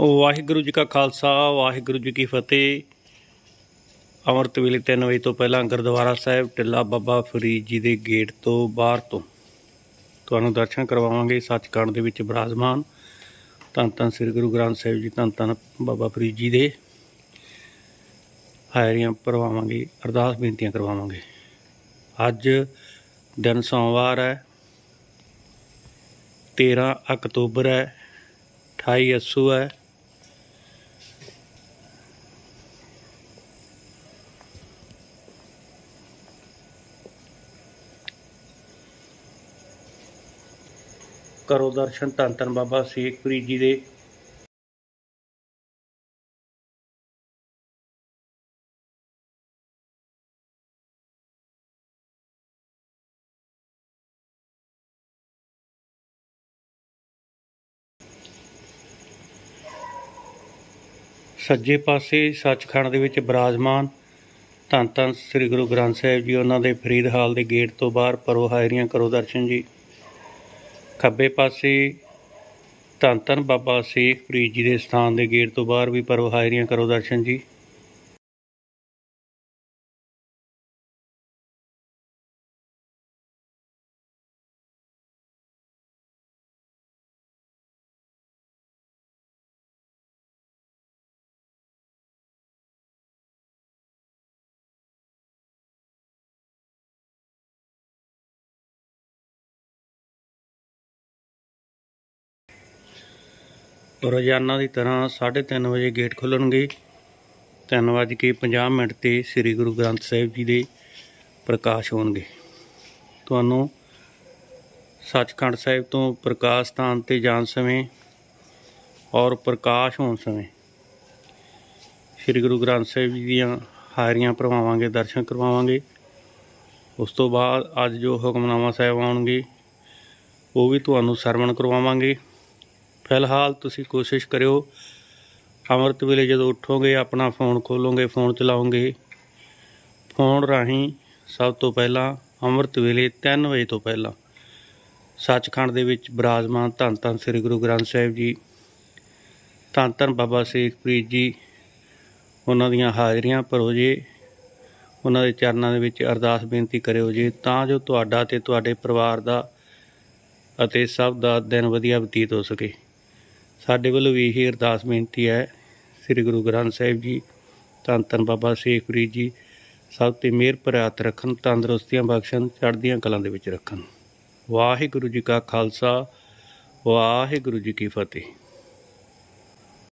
ਵਾਹਿਗੁਰੂ ਜੀ ਕਾ ਖਾਲਸਾ, ਵਾਹਿਗੁਰੂ ਜੀ ਕੀ ਫਤਿਹ। ਅੰਮ੍ਰਿਤ ਵੇਲੇ 3 ਵਜੇ ਤੋਂ ਪਹਿਲਾਂ ਗੁਰਦੁਆਰਾ ਸਾਹਿਬ ਟਿੱਲਾ ਬਾਬਾ ਫਰੀਦ ਜੀ ਦੇ ਗੇਟ ਤੋਂ ਬਾਹਰ ਤੋਂ ਤੁਹਾਨੂੰ ਦਰਸ਼ਨ ਕਰਵਾਵਾਂਗੇ। ਸੱਚਖੰਡ ਦੇ ਵਿੱਚ ਬਿਰਾਜਮਾਨ ਧੰਨ ਧੰਨ ਸ੍ਰੀ ਗੁਰੂ ਗ੍ਰੰਥ ਸਾਹਿਬ ਜੀ, ਧੰਨ ਧੰਨ ਬਾਬਾ ਫਰੀਦ ਜੀ ਦੇ। ਹਾਇਰੀਆਂ ਭਰਵਾਵਾਂਗੇ, ਅਰਦਾਸ ਬੇਨਤੀਆਂ ਕਰਵਾਵਾਂਗੇ। ਅੱਜ ਦਿਨ ਸੋਮਵਾਰ ਹੈ 13 ਅਕਤੂਬਰ ਹੈ 28 ਅੱਸੂ ਹੈ ਕਰੋ ਦਰਸ਼ਨ ਧੰਨ ਧੰਨ ਬਾਬਾ ਸ਼ੇਖਪੁਰੀ ਜੀ ਦੇ। ਸੱਜੇ ਪਾਸੇ ਸੱਚਖੰਡ ਦੇ ਵਿੱਚ ਬਿਰਾਜਮਾਨ ਧੰਨ ਧੰਨ ਸ੍ਰੀ ਗੁਰੂ ਗ੍ਰੰਥ ਸਾਹਿਬ ਜੀ, ਉਹਨਾਂ ਦੇ ਫਰੀਦ ਹਾਲ ਦੇ ਗੇਟ ਤੋਂ ਬਾਹਰ ਪਰੋ ਹਾਇਰੀਆਂ ਕਰੋ ਦਰਸ਼ਨ ਜੀ। ਖੱਬੇ ਪਾਸੇ ਧੰਨ ਧੰਨ ਬਾਬਾ ਸ਼ੇਖ ਫਰੀਦ ਜੀ ਦੇ ਸਥਾਨ ਦੇ ਗੇਟ ਤੋਂ ਬਾਹਰ ਵੀ ਪਰੋ ਹਾਜ਼ਰੀਆਂ ਕਰੋ ਦਰਸ਼ਨ ਜੀ। ਰੋਜ਼ਾਨਾ ਦੀ ਤਰ੍ਹਾਂ 3:30 ਵਜੇ ਗੇਟ ਖੁੱਲਣਗੇ। 3:50 ਮਿੰਟ ਤੇ ਸ੍ਰੀ ਗੁਰੂ ਗ੍ਰੰਥ ਸਾਹਿਬ ਜੀ ਦੇ ਪ੍ਰਕਾਸ਼ ਹੋਣਗੇ। ਤੁਹਾਨੂੰ ਸੱਚਖੰਡ ਸਾਹਿਬ ਤੋਂ ਪ੍ਰਕਾਸ਼ ਸਥਾਨ ਤੇ ਜਾਣ ਸਮੇਂ ਔਰ ਪ੍ਰਕਾਸ਼ ਹੋਣ ਸਮੇਂ ਸ੍ਰੀ ਗੁਰੂ ਗ੍ਰੰਥ ਸਾਹਿਬ ਜੀ ਦੀਆਂ ਹਾਰੀਆਂ ਭਰਵਾਵਾਂਗੇ ਦਰਸ਼ਨ ਕਰਵਾਵਾਂਗੇ। ਉਸ ਤੋਂ ਬਾਅਦ ਅੱਜ ਜੋ ਹੁਕਮਨਾਮਾ ਸਾਹਿਬ ਆਉਣਗੇ, ਉਹ ਵੀ ਤੁਹਾਨੂੰ ਸਰਵਣ ਕਰਵਾਵਾਂਗੇ। ਫਿਲਹਾਲ ਤੁਸੀਂ ਕੋਸ਼ਿਸ਼ ਕਰਿਓ, ਅੰਮ੍ਰਿਤ ਵੇਲੇ ਜਦੋਂ ਉੱਠੋਗੇ, ਆਪਣਾ ਫੋਨ ਖੋਲੋਗੇ ਫੋਨ ਚਲਾਓਗੇ ਫੋਨ ਰਾਹੀਂ ਸਭ ਤੋਂ ਪਹਿਲਾਂ ਅੰਮ੍ਰਿਤ ਵੇਲੇ 3 ਵਜੇ ਤੋਂ ਪਹਿਲਾਂ ਸੱਚਖੰਡ ਦੇ ਵਿੱਚ ਬਿਰਾਜਮਾਨ ਧੰਨ ਧੰਨ ਸ੍ਰੀ ਗੁਰੂ ਗ੍ਰੰਥ ਸਾਹਿਬ ਜੀ, ਧੰਨ ਧੰਨ ਬਾਬਾ ਸ਼ੇਖਪ੍ਰੀਤ ਜੀ, ਉਹਨਾਂ ਦੀਆਂ ਹਾਜ਼ਰੀਆਂ ਭਰੋ ਜੇ, ਉਹਨਾਂ ਦੇ ਚਰਨਾਂ ਦੇ ਵਿੱਚ ਅਰਦਾਸ ਬੇਨਤੀ ਕਰਿਓ ਜੇ, ਤਾਂ ਜੋ ਤੁਹਾਡਾ ਤੇ ਤੁਹਾਡੇ ਪਰਿਵਾਰ ਦਾ ਅਤੇ ਸਭ ਦਾ ਦਿਨ ਵਧੀਆ ਬਤੀਤ ਹੋ ਸਕੇ। ਸਾਡੇ ਵੱਲੋਂ ਵੀ ਇਹੀ ਅਰਦਾਸ ਬੇਨਤੀ ਹੈ, ਸ੍ਰੀ ਗੁਰੂ ਗ੍ਰੰਥ ਸਾਹਿਬ ਜੀ, ਧੰਨ ਧੰਨ ਬਾਬਾ ਸ਼ੇਖ ਫਰੀਦ ਜੀ, ਸਭ ਤੇ ਮਿਹਰ ਭਰਿਆ ਰੱਖਣ, ਤੰਦਰੁਸਤੀਆਂ ਬਖਸ਼ਣ, ਚੜ੍ਹਦੀਆਂ ਕਲਾਂ ਦੇ ਵਿੱਚ ਰੱਖਣ। ਵਾਹਿਗੁਰੂ ਜੀ ਕਾ ਖਾਲਸਾ, ਵਾਹਿਗੁਰੂ ਜੀ ਕੀ ਫਤਿਹ।